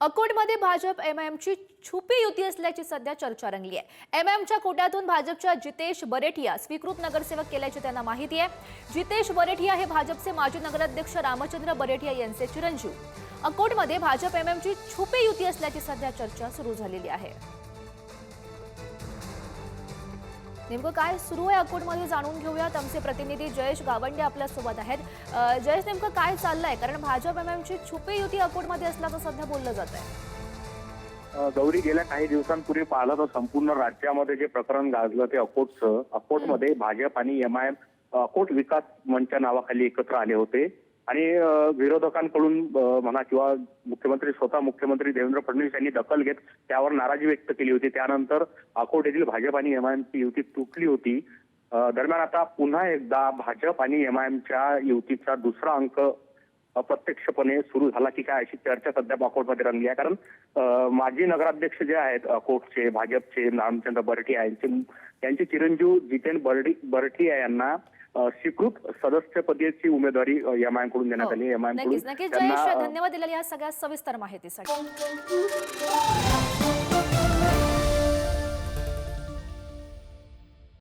अकोटमध्ये भाजप एमआयएमची छुपी युती असल्याची सध्या चर्चा रंगली आहे. एमआयएमच्या कोट्यातून भाजपच्या जितेश बरेठिया स्वीकृत नगरसेवक केल्याची त्यांना माहिती आहे. जितेश बरेठिया हे भाजपचे माजी नगराध्यक्ष रामचंद्र बरेठिया यांचे चिरंजीव. अकोटमध्ये भाजप एमआयएमची छुपी युती असल्याची सध्या चर्चा सुरू झालेली आहे. नेमकं काय सुरू आहे अकोटमध्ये जाणून घेऊयात. आमचे प्रतिनिधी जयेश गावंडे आपल्यासोबत आहेत. जयेश नेमकं काय चाललंय? कारण भाजप एमएमची छुपी युती अकोटमध्ये असल्याचं सध्या बोललं जात आहे. गौरी गेल्या काही दिवसांपूर्वी पाहिलं तर संपूर्ण राज्यामध्ये जे प्रकरण गाजलं ते अकोटचं अकोटमध्ये भाजप आणि एमआयएम अकोट विकास मंचच्या नावाखाली एकत्र आले होते. आणि विरोधकांकडून म्हणा किंवा मुख्यमंत्री स्वतः मुख्यमंत्री देवेंद्र फडणवीस यांनी दखल घेत त्यावर नाराजी व्यक्त केली होती. त्यानंतर अकोट येथील भाजप आणि एमआयएमची युती तुटली होती. दरम्यान आता पुन्हा एकदा भाजप आणि एमआयएमच्या युतीचा दुसरा अंक अप्रत्यक्षपणे सुरू झाला की काय अशी चर्चा सध्या अकोटमध्ये रंगली आहे. कारण माजी नगराध्यक्ष जे आहेत अकोटचे भाजपचे रामचंद्र बरटिया यांचे यांचे चिरंजीव जितेन बर्डी बरटिया यांना स्वीकृत सदस्यपदीची उमेदवारी एमआयएमकडून देण्यात आली. एमआयएम हो, नक्कीच नक्कीच. कडून जयेश त्यांना अ, धन्यवाद दिलेल्या या सगळ्या सविस्तर माहितीसाठी.